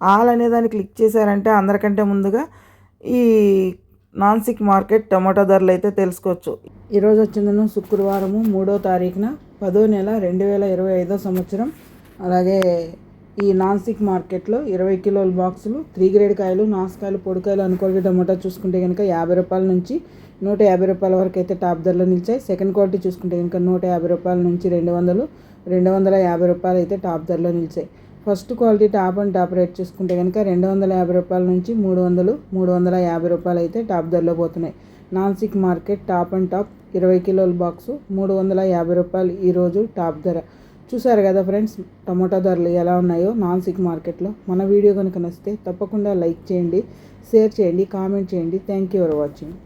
All అనే దాన్ని click చేశారంటే అందరికంటే ముందుగా ఈ నాన్సిక్ మార్కెట్ టమాటో ధరలు అయితే తెలుసుకోవచ్చు. ఈరోజు వచ్చిందను శుక్రవారము మూడో తారీఖున పదో నెల రెండు వేల ఇరవై ఐదో సంవత్సరం. అలాగే ఈ నాన్సిక్ మార్కెట్లో ఇరవై కిలోల బాక్సులు త్రీ గ్రేడ్ కాయలు నాసుకాయలు పొడికాయలు అనుకోటి టమాటా చూసుకుంటే కనుక యాభై రూపాయల నుంచి నూట యాభై రూపాయల వరకు అయితే టాప్ ధరలో నిలిచాయి. సెకండ్ క్వాలిటీ చూసుకుంటే కనుక నూట యాభై రూపాయల నుంచి రెండు వందలు రెండు వందల యాభై రూపాయలు అయితే టాప్ ధరలో నిలిచాయి. First quality top and top rate చూసుకుంటే కనుక రెండు వందల యాభై రూపాయల నుంచి మూడు వందలు మూడు వందల యాభై రూపాయలు అయితే టాప్ ధరలో పోతున్నాయి. Nashik market top and top ఇరవై కిలోల బాక్సు మూడు వందల యాభై రూపాయలు ఈరోజు టాప్ ధర. చూసారు కదా ఫ్రెండ్స్ టమోటా ధరలు ఎలా ఉన్నాయో నాన్సిక్ మార్కెట్లో. మన వీడియో కనుక నచ్చితే తప్పకుండా లైక్ చేయండి షేర్ చేయండి కామెంట్ చేయండి. Thank you for watching.